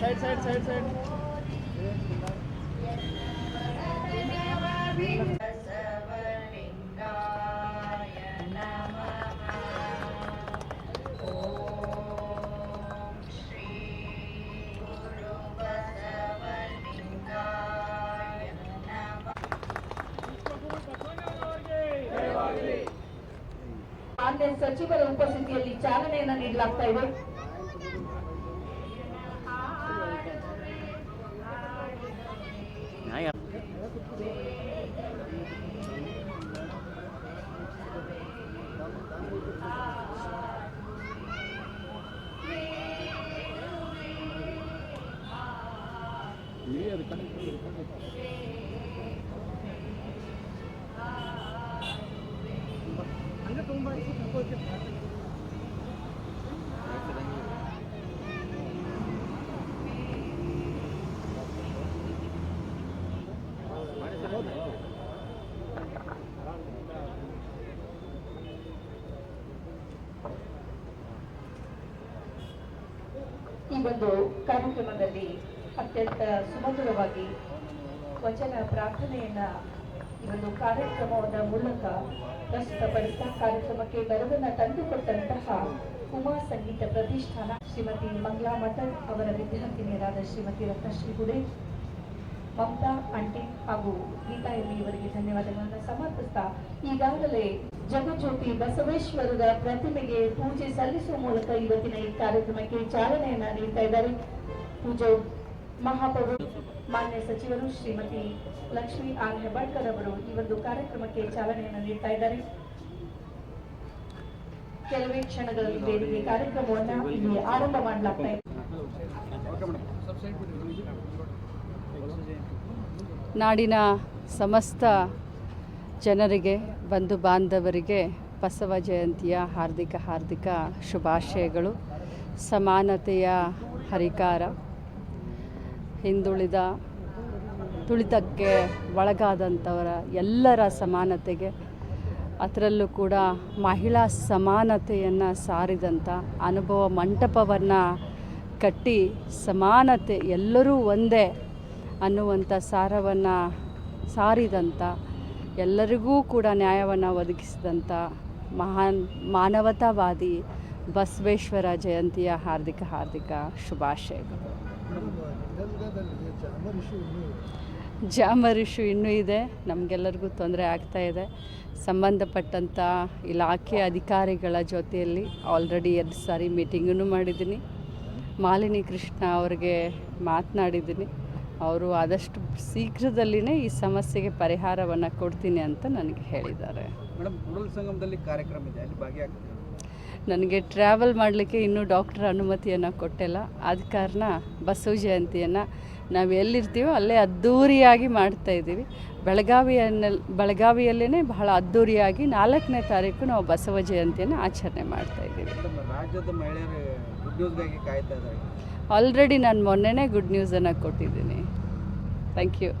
Side side side side ಬಸವಲಿಂಗಾಯ ನಮಃ ಓಂ ಶ್ರೀ ಗುರು ಬಸವಲಿಂಗಾಯ ನಮಃ ಮಾನ್ಯ ಸಚಿವರ ಉಪಸ್ಥಿತಿಯಲ್ಲಿ ಚಾಲನೆಯನ್ನ ನೀಡಲಾಗ್ತಾ ಇದೆ ಈ ಒಂದು ಕಾರ್ಯಕ್ರಮದಲ್ಲಿ ಅತ್ಯಂತ ಸುಮಧುರವಾಗಿ ವಚನ ಪ್ರಾರ್ಥನೆಯನ್ನ ಈ ಒಂದು ಕಾರ್ಯಕ್ರಮದ ಮೂಲಕ ಪ್ರಸ್ತುತಪಡಿಸಿದ ಕಾರ್ಯಕ್ರಮಕ್ಕೆ ಬರವನ್ನ ತಂದುಕೊಟ್ಟಂತಹ ಉಮಾ ಸಂಗೀತ ಪ್ರತಿಷ್ಠಾನ ಶ್ರೀಮತಿ ಮಂಗ್ಲಾ ಮಠ ಅವರ ವಿದ್ಯಾರ್ಥಿನಿಯರಾದ ಶ್ರೀಮತಿ ರತ್ನಶ್ರೀ ಗುಡೆ ಮಮತಾ ಆಂಟಿ ಹಾಗೂ ಗೀತಾ ಎಮ್ಮಿ ಇವರಿಗೆ ಧನ್ಯವಾದಗಳನ್ನು ಸಮರ್ಪಿಸ್ತಾ ಈಗಾಗಲೇ ಜಗಜ್ಯೋತಿ ಬಸವೇಶ್ವರರ ಪ್ರತಿಮೆಗೆ ಪೂಜೆ ಸಲ್ಲಿಸುವ ಮೂಲಕ ಇವತ್ತಿನ ಈ ಕಾರ್ಯಕ್ರಮಕ್ಕೆ ಚಾಲನೆಯನ್ನ ನೀಡ್ತಾ ಇದ್ದಾರೆ. ಪೂಜೆ ಮಹಾಪೌರು ಮಾನ್ಯ ಸಚಿವರು ಶ್ರೀಮತಿ ಲಕ್ಷ್ಮಿ ಆರ್ ಹೆಬ್ಬಾಳ್ಕರ್ ಅವರು ಈ ಒಂದು ಕಾರ್ಯಕ್ರಮಕ್ಕೆ ಚಾಲನೆಯನ್ನು ನೀಡ್ತಾ ಇದ್ದಾರೆ. ಕೆಲವೇ ಕ್ಷಣಗಳಲ್ಲಿ ಕಾರ್ಯಕ್ರಮವನ್ನು ಇಲ್ಲಿ ಆರಂಭ ಮಾಡಲಾಗ್ತಾ ಇದೆ. ನಾಡಿನ ಸಮಸ್ತ ಜನರಿಗೆ, ಬಂಧು ಬಾಂಧವರಿಗೆ ಬಸವ ಜಯಂತಿಯ ಹಾರ್ದಿಕ ಹಾರ್ದಿಕ ಶುಭಾಶಯಗಳು. ಸಮಾನತೆಯ ಹರಿಕಾರ. ಹಿಂದುಳಿದ, ತುಳಿತಕ್ಕೆ ಒಳಗಾದಂಥವರ ಎಲ್ಲರ ಸಮಾನತೆಗೆ, ಅದರಲ್ಲೂ ಕೂಡ ಮಹಿಳಾ ಸಮಾನತೆಯನ್ನು ಸಾರಿದಂಥ ಅನುಭವ ಮಂಟಪವನ್ನು ಕಟ್ಟಿ ಸಮಾನತೆ ಎಲ್ಲರೂ ಒಂದೇ ಅನ್ನುವಂಥ ಸಾರವನ್ನು ಸಾರಿದಂಥ ಎಲ್ಲರಿಗೂ ಕೂಡ ನ್ಯಾಯವನ್ನು ಒದಗಿಸಿದಂಥ ಮಹಾನ್ ಮಾನವತಾವಾದಿ ಬಸವೇಶ್ವರ ಜಯಂತಿಯ ಹಾರ್ದಿಕ ಹಾರ್ದಿಕ ಶುಭಾಶಯಗಳು. ಜಾಮರ್ ಇನ್ನೂ ಇದೆ, ನಮಗೆಲ್ಲರಿಗೂ ತೊಂದರೆ ಆಗ್ತಾ ಇದೆ. ಸಂಬಂಧಪಟ್ಟಂಥ ಇಲಾಖೆ ಅಧಿಕಾರಿಗಳ ಜೊತೆಯಲ್ಲಿ ಆಲ್ರೆಡಿ ಎರಡು ಸಾರಿ ಮೀಟಿಂಗನ್ನು ಮಾಡಿದ್ದೀನಿ. ಮಾಲಿನಿ ಕೃಷ್ಣ ಅವರಿಗೆ ಮಾತನಾಡಿದ್ದೀನಿ. ಅವರು ಆದಷ್ಟು ಶೀಘ್ರದಲ್ಲಿನೇ ಈ ಸಮಸ್ಯೆಗೆ ಪರಿಹಾರವನ್ನು ಕೊಡ್ತೀನಿ ಅಂತ ನನಗೆ ಹೇಳಿದ್ದಾರೆ. ಸಂಗಮದಲ್ಲಿ ಕಾರ್ಯಕ್ರಮ ಇದೆ ಅಲ್ಲಿ ನನಗೆ ಟ್ರಾವೆಲ್ ಮಾಡಲಿಕ್ಕೆ ಇನ್ನೂ ಡಾಕ್ಟರ್ ಅನುಮತಿಯನ್ನು ಕೊಟ್ಟಿಲ್ಲ. ಆದ ಕಾರಣ ಬಸವ ಜಯಂತಿಯನ್ನು ನಾವು ಎಲ್ಲಿರ್ತೀವೋ ಅಲ್ಲೇ ಅದ್ಧೂರಿಯಾಗಿ ಮಾಡ್ತಾ ಇದ್ದೀವಿ. ಬೆಳಗಾವಿಯಲ್ಲಿ ಬೆಳಗಾವಿಯಲ್ಲೇ ಬಹಳ ಅದ್ಧೂರಿಯಾಗಿ ನಾಲ್ಕನೇ ತಾರೀಕು ನಾವು ಬಸವ ಜಯಂತಿಯನ್ನು ಆಚರಣೆ ಮಾಡ್ತಾ ಇದ್ದೀವಿ. ನಮ್ಮ ರಾಜ್ಯದ ಮಹಿಳೆಯರು ಗುಡ್ ನ್ಯೂಸ್ಗಾಗಿ ಕಾಯ್ತಾ ಇದ್ದಾರೆ. ಆಲ್ರೆಡಿ ನಾನು ಮೊನ್ನೆನೇ ಗುಡ್ ನ್ಯೂಸನ್ನು ಕೊಟ್ಟಿದ್ದೀನಿ. Thank you.